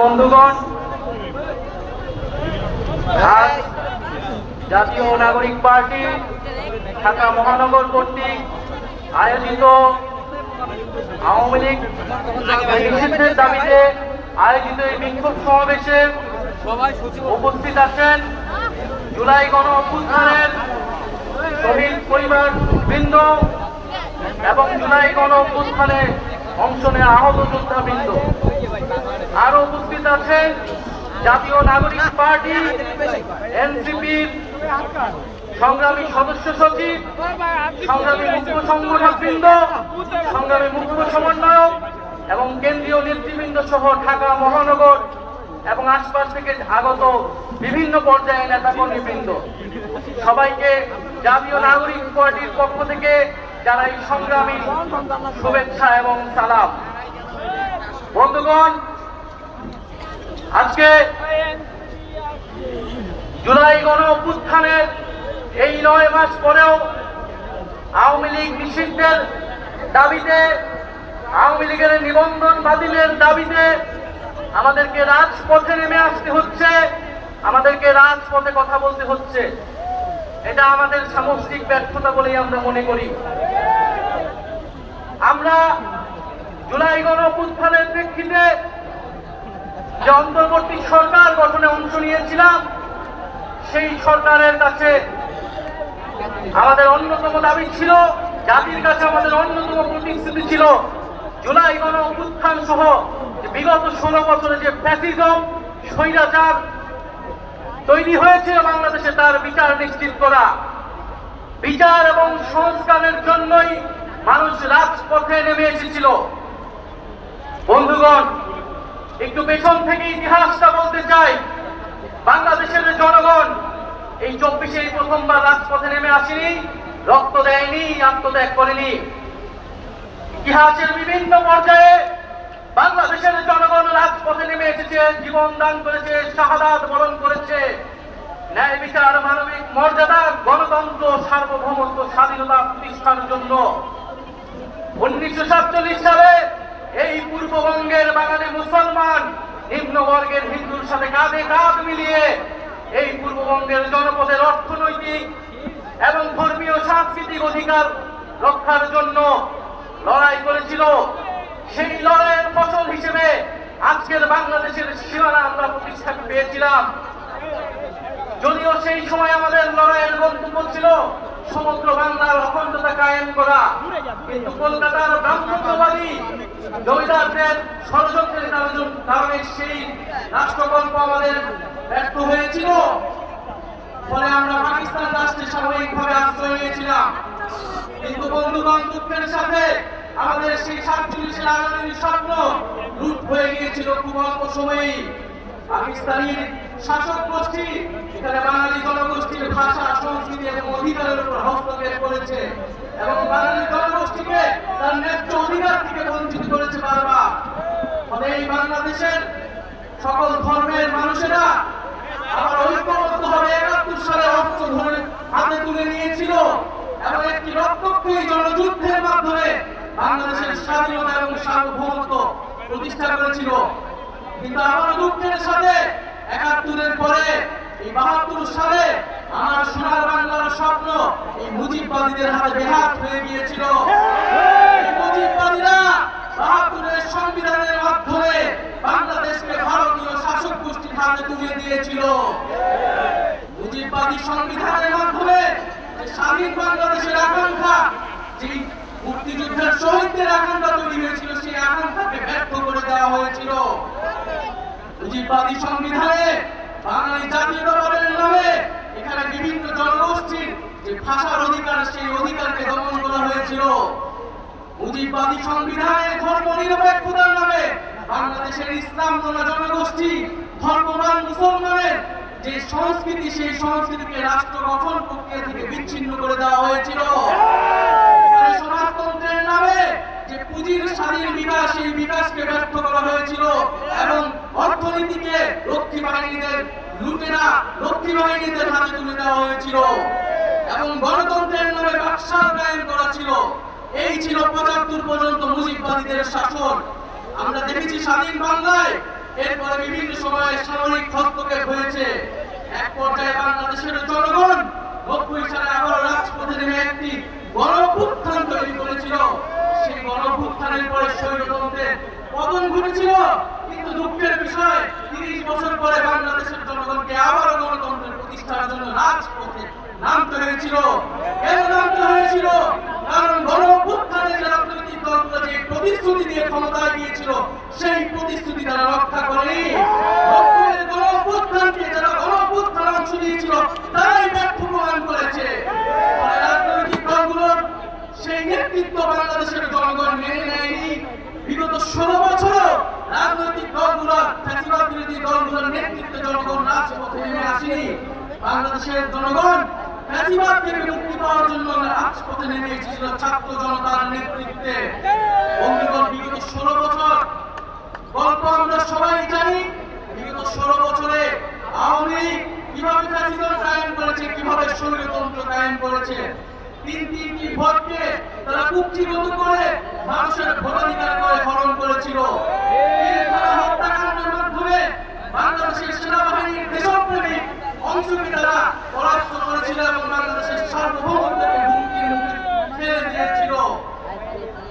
বন্ধুগণ আজ জাতীয় নাগরিক পার্টি ঢাকা মহানগর কর্তৃক আয়োজিত আওয়ামী লীগ নিষিদ্ধের দাবিতে আয়োজিত এই বিক্ষোভ সমাবেশে উপস্থিত আছেন জুলাই গণ অভ্যুত্থানের শহীদ পরিবার বৃন্দ এবং জুলাই গণ অভ্যুত্থানে অংশ নেওয়া আহত যোদ্ধা বৃন্দ আরও উপস্থিত আছেন জাতীয় নাগরিক পার্টি এনসিপির সংগ্রামী সদস্য সচিব, সংগ্রামী মুখ্য সংগঠক বৃন্দ, সংগ্রামী মুখ্য সমন্বয়ক এবং কেন্দ্রীয় নেতৃবৃন্দ সহ ঢাকা মহানগর এবং আশপাশ থেকে আগত বিভিন্ন পর্যায়ে নেতাকর্মী বৃন্দ। সবাইকে জাতীয় নাগরিক পার্টির পক্ষ থেকে যারা এই সংগ্রামী শুভেচ্ছা এবং সালাম। বন্ধুগণ আজকে জুলাই গণ অভ্যুত্থানের এই নয় মাস পরেও আওয়ামী লীগ নিষিদ্ধের দাবিতে, আওয়ামী লীগের নিবন্ধন বাতিলের দাবিতে আমাদেরকে রাজপথে নেমে আসতে হচ্ছে, আমাদেরকে রাজপথে কথা বলতে হচ্ছে। এটা আমাদের সামষ্টিক ব্যর্থতা বলেই আমরা মনে করি। আমরা জুলাই গণ প্রেক্ষিতে যে অন্তর্বর্তী সরকার গঠনে অংশ নিয়েছিলাম। সেই সরকারের কাছে আমাদের অন্যতম দাবি ছিল, জাতির কাছে আমাদের অন্যতম প্রতিশ্রুতি ছিল জুলাই গণ অভ্যুত্থান সহ বিগত ষোলো বছরে যে ফ্যাসিজম স্বৈরাচার তৈরি হয়েছিল বাংলাদেশে, তার বিচার নিশ্চিত করা। বিচার এবং সংস্কারের জন্যই মানুষ রাজপথে নেমে এসেছিল। বন্ধুগণ একটু পেছন থেকে ইতিহাসটা বলতে চাই। বাংলাদেশের জনগণ এই চব্বিশে প্রথমবার রাজপথে নেমে আসেনি, রক্ত দেয়নি, আত্মত্যাগ করেনি। ইতিহাসের বিভিন্ন পর্যায়ে বাংলাদেশের জনগণ রাজপথে নেমে এসেছে, জীবন দান করেছে, শাহাদাত বরণ করেছে। ন্যায় বিচার, মানবিক মর্যাদা, গণতন্ত্র, সার্বভৌমত্ব, স্বাধীনতা প্রতিষ্ঠার জন্য। উনিশশো সাতচল্লিশ সালে এই পূর্ববঙ্গের বাঙালি মুসলমান নিম্নবর্গের হিন্দুর সাথে কাঁধে কাঁধ মিলিয়ে এই পূর্ববঙ্গের জনপদের অর্থনৈতিক এবং ধর্মীয় সাংস্কৃতিক অধিকার রক্ষার জন্য লড়াই করেছিল। সেই লড়াইয়ের ফসল হিসেবে আজকের বাংলাদেশের সীমানা আমরা প্রতিষ্ঠা পেয়েছিলাম। যদিও সেই সময় আমাদের লড়াইয়ের গন্তব্য ছিল সমগ্র বাংলার অখণ্ডতা কায়েম করা। কিন্তু কলকাতার ব্রাহ্মণ্যবাদী জমিদারদের ষড়যন্ত্রের কারণে সেই রাষ্ট্রকল্প আমাদের ব্যর্থ হয়েছিল। ফলে আমরা পাকিস্তান রাষ্ট্রে সাময়িকভাবে আশ্রয় নিয়েছিলাম। কিন্তু বন্ধুগণ দুঃখের সাথে আমাদের সেই সাতচল্লিশের আগামী স্বপ্ন রূপ হয়ে গিয়েছিল খুব অল্প সময়েই। পাকিস্তানি শাসক গোষ্ঠী এখানে বাঙালি জনগোষ্ঠীর ভাষা, সংস্কৃতি এবং অধিকারের উপর হস্তক্ষেপ করেছে এবং বাঙালি জনগোষ্ঠীকে তার ন্যায্য অধিকার থেকে বঞ্চিত করেছে বারবার। ফলে এই বাংলাদেশের সকল ধর্মের মানুষেরা আবার ঐক্যবদ্ধ হবে একাত্তর সালে অস্ত্র ধরে হাতে তুলে নিয়েছিল এবং একটি রক্তক্ষয়ী জনযুদ্ধের মাধ্যমে বাংলাদেশের স্বাধীনতা এবং সার্বভৌমত্ব প্রতিষ্ঠা করেছিল। কিন্তু আমার দুঃখের সাথে একাত্তরের পরে এই বাহাত্তর সালে আমার সোনার বাংলার স্বপ্ন এই মুজিববাদীদের হাতে বেহাত হয়ে গিয়েছিল। মুজিববাদীরা বাহাত্তরের সংবিধানের মাধ্যমে বাংলাদেশকে ভারতীয় শাসক গোষ্ঠীর হাতে তুলে দিয়েছিল। মুজিববাদী সংবিধানের মাধ্যমে স্বাধীন বাংলাদেশের আকাঙ্ক্ষা যে মুক্তিযুদ্ধের শহীদদের আকাঙ্ক্ষা তৈরি হয়েছিল, সেই আকাঙ্ক্ষাকে ব্যর্থ করে দেওয়া হয়েছিল। মুজিববাদী সংবিধানে বাঙালি জাতীয়তাবাদের নামে এখানে বিভিন্ন জনগোষ্ঠীর যে ভাষার অধিকার, সেই অধিকারকে দমন করা হয়েছিল। মুজিববাদী সংবিধানে ধর্ম নিরপেক্ষতার নামে বাংলাদেশের ইসলাম ধর্ম জনগোষ্ঠী, ধর্মবান মুসলমানের যে সংস্কৃতি, সেই সংস্কৃতিকে রাষ্ট্র গঠন প্রক্রিয়া থেকে বিচ্ছিন্ন করে দেওয়া হয়েছিল। সমাজতন্ত্রের নামে যে পুঁজির স্বাধীন বিকাশ সেই বিকাশকে ব্যর্থ করা হয়েছিল এবং অর্থনীতিকে রক্ষী বাহিনীদের লুটেরা, রক্ষী বাহিনীদের হাতে তুলে দেওয়া হয়েছিল এবং গণতন্ত্রের নামে বাকশাল কায়েম করা ছিল। এই ছিল পঁচাত্তর পর্যন্ত মুজিববাদীদের শাসন। আমরা দেখেছি স্বাধীন বাংলায় এরপরে বিভিন্ন সময়ে সামরিক হস্তক্ষেপ হয়েছে। এক পর্যায়ে বাংলাদেশের জনগণ নব্বই সালে আবার রাজপথে নেমে একটি গণপুত্থান তৈরি করেছিল। সেই গণপুত্থানের পরে স্বৈরতন্ত্রের পতন ঘটেছিল, কিন্তু দুঃখের বিষয়, তিরিশ বছর পরে বাংলাদেশের জনগণকে আবারও গণতন্ত্রের প্রতিষ্ঠার জন্য রাজপথে নামতে হয়েছিল। কেন নামতে হয়েছিল? কারণ গণপুত্থানের যে রাজনৈতিক দলগুলো যে প্রতিশ্রুতি দিয়ে ক্ষমতায় গিয়েছিল, সেই প্রতিশ্রুতি তারা রক্ষা করেনি। গণপুত্থানকে যারা গণপুত্থান অংশ নিয়েছিল তারাই ব্যর্থ প্রমাণ করেছে। রাজনৈতিক দলগুলোর সেই নেতৃত্ব বাংলাদেশের জনগণ মেনে নেয়নি। বিগত ষোলো বছর রাজনৈতিক দলগুলো ফ্যাসিবাদ বিরোধী দলগুলোর নেতৃত্বে জনগণ রাজপথে নেমে আসেনি। বাংলাদেশের জনগণ ফ্যাসিবাদ বছর আওয়ামী কীভাবে ফ্যাসিজম কায়েম কীভাবে করেছে তিন তিনটি ভোটকে তারা কুক্ষিগত করে মানুষের ভোটাধিকার করে হরণ করেছিল। হত্যাকাণ্ডের মাধ্যমে বাংলাদেশের সেনাবাহিনীর দেশপ্রেমিক অংশকে তারা পরাস্ত করেছিল এবং বাংলাদেশের সার্বভৌমত্বকে হুমকির ঠেলে দিয়েছিল।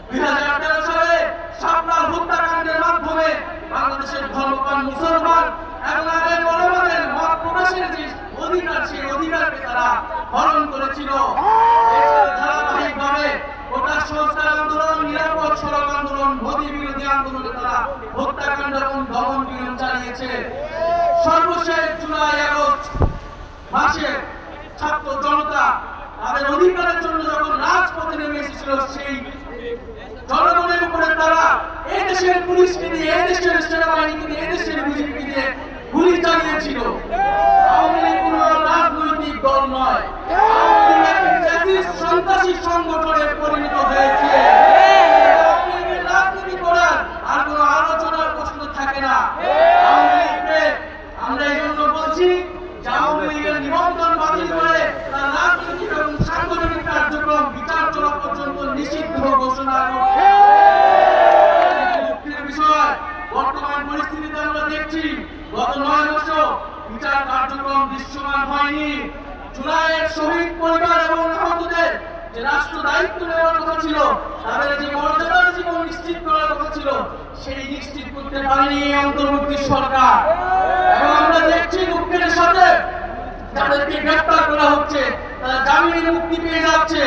দুই হাজার তেরো সালে শাপলার হত্যাকাণ্ডের মাধ্যমে বাংলাদেশের ধর্মপান মুসলমান এবং আলেম মত প্রকাশের যে অধিকার, সেই অধিকারকে তারা হরণ করেছিল। সর্বশেষ জুলাই আগস্ট মাসে ছাত্র জনতা তাদের অধিকারের জন্য যখন রাজপথে নেমে এসেছিল, সেই জনগণের উপরে তারা এই দেশের পুলিশকে দিয়ে এই দেশের সেনাবাহিনীকে দিয়ে এই দেশের বিজেপিকে দিয়ে গুলি চালিয়েছিল। আওয়ামী লীগ কোনো রাজনৈতিক দল নয় আওয়ামী লীগ একটি ফ্যাসিস্ট সন্ত্রাসী সংগঠনে পরিণত হয়েছে আওয়ামী লীগের রাজনীতি করার আর কোনো আলোচনার প্রশ্ন থাকে না আওয়ামী লীগকে আমরা এই জন্য বলছি যে আওয়ামী লীগের নিবন্ধন বাতিল করে তার রাজনৈতিক এবং সাংগঠনিক কার্যক্রম বিচার চলা পর্যন্ত নিষিদ্ধ ঘোষণা করতে দুঃখের বিষয় বর্তমান পরিস্থিতিতে আমরা দেখছি গত নয় বছর বিচার কার্যক্রম দৃশ্যমান হয়নি। জুলাইয়ের শহীদ পরিবার এবং আহতদের যে রাষ্ট্র দায়িত্ব নেওয়ার কথা ছিল, তাদের যে মর্যাদার জীবন নিশ্চিত করার কথা ছিল, সেই নিশ্চিত করতে পারেনি এই অন্তর্বর্তী সরকার। এবং আমরা দেখছি দুঃখের সাথে যাদেরকে গ্রেফতার করা হচ্ছে, তারা জামিনে মুক্তি পেয়ে যাচ্ছে।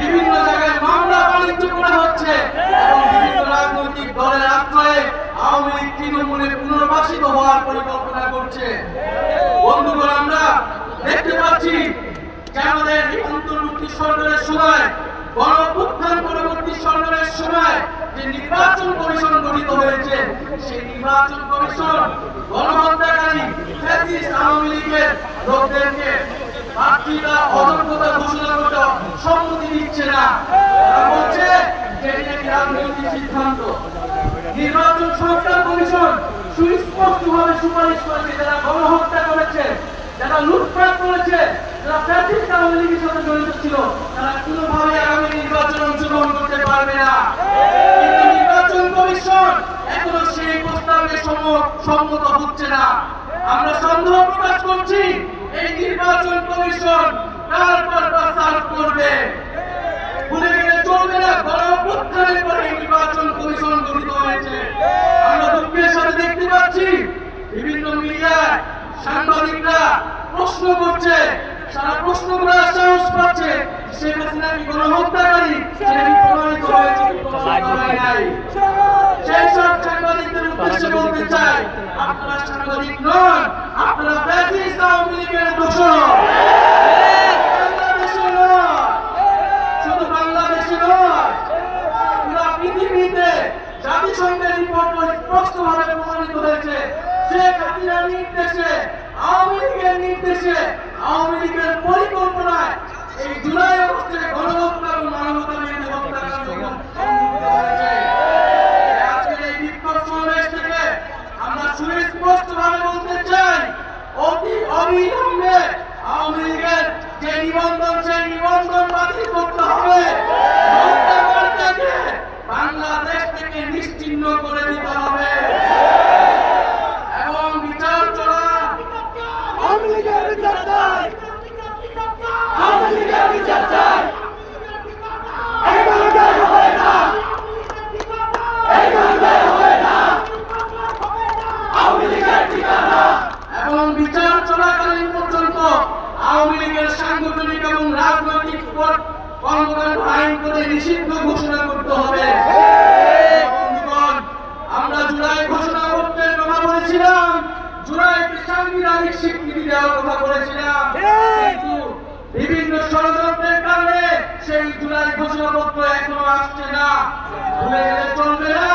বিভিন্ন জায়গায় মামলা বাণিজ্য করা হচ্ছে এবং বিভিন্ন রাজনৈতিক পরিকল্পনা করছে। বন্ধুগণ, আমরা দেখতে পাচ্ছি যে আমাদের অন্তর্বর্তী সরকারের সময় গণপুত্থান পরবর্তী সরকারের সময় যে নির্বাচন কমিশন গঠিত হয়েছে, সেই নির্বাচন কমিশন গণহত্যাকারী ফ্যাসিস্ট আওয়ামী লীগের লোকদেরকে প্রার্থীরা অযোগ্যতা ঘোষণা করতে সম্মতি দিচ্ছে না। বলছে যে এটি রাজনৈতিক সিদ্ধান্ত? নির্বাচন সংস্কার কমিশন সুস্পষ্টভাবে সুপারিশ করেছে, যারা গণহত্যা করেছে, যারা লুটপাট করেছে, যারা ফ্যাসিস্ট আওয়ামী লীগের সাথে জড়িত ছিল, তারা কোনোভাবে আগামী নির্বাচনে অংশগ্রহণ করতে পারবে না। কিন্তু নির্বাচন কমিশন এখনও সেই প্রস্তাবে সম- সম্মত হচ্ছে না। আমরা সন্দেহ প্রকাশ করছি, এই নির্বাচন কমিশন কার পারপাস সার্ভ করবে? ভুলে গেলে চলবে না, গণঅভ্যুত্থানের পরে নির্বাচন কমিশন গঠিত হয়েছে। দেখতে পাচ্ছি বিভিন্ন মিডিয়ায় সাংবাদিকরা প্রশ্ন করছে, সারা প্রশ্ন করার সাহস পাচ্ছে, শেখ হাসিনা কি গণহত্যাকারী? সেটা প্রমাণিত হয়েছে হয় নাই? সেই সব সাংবাদিকদের উদ্দেশ্যে বলতে চাই, আপনারা সাংবাদিক নন, আপনারা ফ্যাসিস্ট আওয়ামী লীগের বাংলাদেশে নয় শুধু বাংলাদেশে নয় পুরো পৃথিবীতে জাতিসংঘের রিপোর্ট স্পষ্টভাবে প্রমাণিত হয়েছে শেখ হাসিনার নির্দেশে আওয়ামী লীগের নির্দেশে আওয়ামী লীগের পরিকল্পনায় এই জুলাই আগস্টে গণহত্যা এবং মানবতা নিয়ে সংঘটিত হয়েছে আজকের এই বিক্ষোভ সমাবেশ থেকে আমরা সুস্পষ্টভাবে বলতে চাই, অতি অবিলম্বে আওয়ামী লীগের যে নিবন্ধন, সেই নিবন্ধন বাতিল করতে হবে এবং বিচার চলাকালীন পর্যন্ত আওয়ামী লীগের সাংগঠনিক এবং রাজনৈতিক পর- কর্মকাণ্ড আইন করে নিষিদ্ধ ঘোষণা করতে হবে বন্ধুগণ, আমরা জুলাই ঘোষণা করতে কথা বলেছিলাম জুলাইকে সাংবিধানিক স্বীকৃতি দেওয়ার কথা বলেছিলাম কিন্তু বিভিন্ন ষড়যন্ত্রের কারণে সেই জুলাই ঘোষণাপত্র এখনও আসছে না। ভুলে গেলে চলবে না।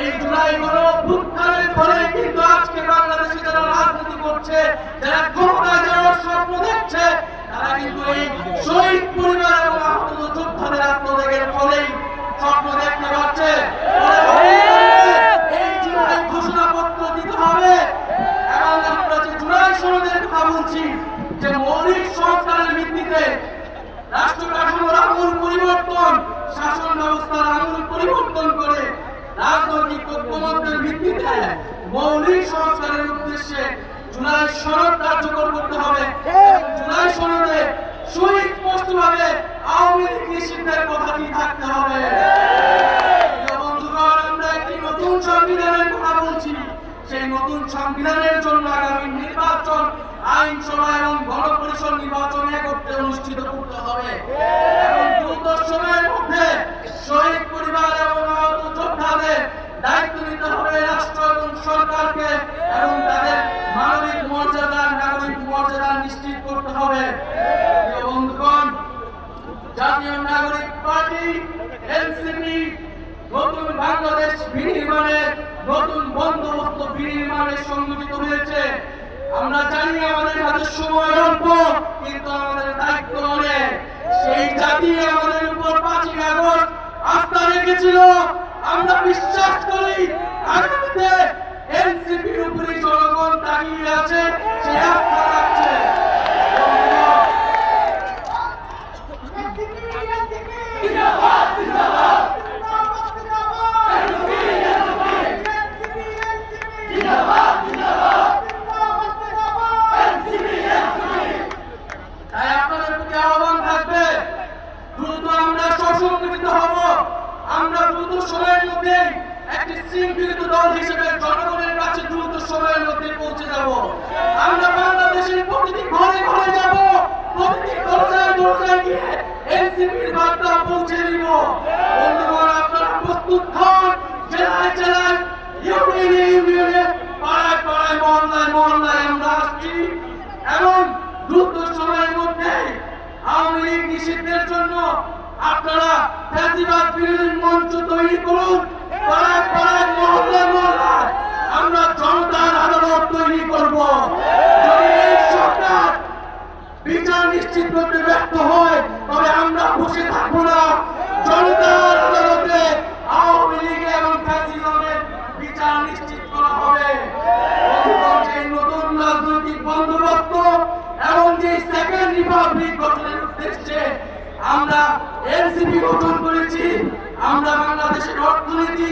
এই জুলাই গণ অভ্যুত্থানের ফলে কিন্তু আজকে বাংলাদেশে যারা রাজনীতি করছে, যারা ক্ষমতায় যাওয়ার স্বপ্ন দেখছে, তারা কিন্তু এই শহীদ পরিবার এবং আহত যোদ্ধাদের আত্মত্যাগের ফলেই স্বপ্ন দেখতে পাচ্ছে। এই জুলাই ঘোষণাপত্র দিতে হবে। এবং আমরা যে জুলাই সনদের কথা বলছি, যে মৌলিক সংস্কারের ভিত্তিতে রাষ্ট্র কাঠামোর আমূল পরিবর্তন শাসন ব্যবস্থার আমূল পরিবর্তন করে রাজনৈতিক ঐক্যমত্যের ভিত্তিতে মৌলিক সংস্কারের উদ্দেশ্যে জুলাই সনদ কার্যকর করতে হবে। জুলাই সনদে সুস্পষ্টভাবে আওয়ামী লীগ নিষিদ্ধের কথাটি থাকতে হবে। বন্ধুগণ, আমরা একটি নতুন সংবিধানের কথা বলছি। সেই নতুন সংবিধানের জন্য আগামী নির্বাচন, আইনসভা এবং গণপরিষদ নির্বাচন একত্রে অনুষ্ঠিত করতে হবে। এবং দ্রুত সময়ের মধ্যে শহীদ পরিবার এবং আহত যোদ্ধাদের দায়িত্ব নিতে হবে রাষ্ট্র এবং সরকারকে এবং তাদের মানবিক মর্যাদা নাগরিক মর্যাদা নিশ্চিত করতে হবে। বন্ধুগণ, জাতীয় নাগরিক পার্টি এনসিপি নতুন বাংলাদেশ বিনির্মাণে নতুন বন্দোবস্ত বিনির্মাণে সংগঠিত হয়েছে। আমরা জানি আমাদের হাতে সময় অল্প কিন্তু আমাদের দায়িত্ব অনেক সেই জাতি আমাদের উপর পাঁচই আগস্ট আস্থা রেখেছিল। আমরা বিশ্বাস করি আগামীতে এনসিপির উপরে জনগণ দাঁড়িয়ে আছে সে আস্থা রাখছে বন্ধুগণ, তাই আপনাদের প্রতি আহ্বান থাকবে দ্রুত আমরা সুসংগঠিত হব আমরা দ্রুত সময়ের মধ্যে একটি শৃঙ্খলিত দল হিসেবে জনগণের কাছে দ্রুত সময়ের মধ্যে পৌঁছে যাব আমরা বাংলাদেশের প্রতিটি ঘরে ঘরে যাব প্রতিটি দরজায় দরজায় গিয়ে এনসিপির বার্তা পৌঁছে দিব। বন্ধুগণ, আপনারা প্রস্তুত হন জেলায় জেলায় ইউনিয়নে ইউনিয়নে, পাড়ায় পাড়ায়, মহল্লায় মহল্লায় আমরা আসছি। এবং দ্রুত সময়ের মধ্যে আওয়ামী লীগ নিষিদ্ধের জন্য আপনারা ফ্যাসিবাদ বিরোধী মঞ্চ তৈরি করুন। পাড়ায় পাড়ায়, মহল্লায় মহল্লায় আমরা জনতার আদালত তৈরি করব। নিশ্চিত করতে ব্যর্থ হয়, তবে আমরা বসে থাকব না। জনতার আদালতে আওয়ামী লীগ এবং ফ্যাসিজমের বিচার নিশ্চিত করা হবে। যে সেকেন্ড উদ্দেশ্যে আমরা আমরা বাংলাদেশের অর্থনীতি,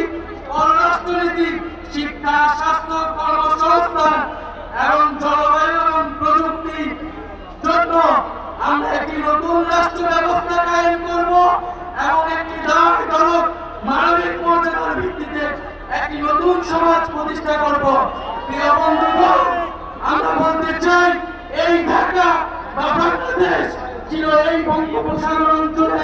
পররাষ্ট্রনীতি, শিক্ষা স্বাস্থ্য কর্মসংস্থান এবং জলবায়ু এবং প্রযুক্তি জন্য আমরা একটি নতুন ব্যবস্থা কায়েম করব। এবং একটি দাঁড় দলক মানবিক মর্যাদার ভিত্তিতে একটি নতুন সমাজ প্রতিষ্ঠা করব। প্রিয় বন্ধুগণ, আমরা বলতে চাই, এই ঢাকা বা বাংলাদেশ ছিল এই বঙ্গোপসাগর অঞ্চলে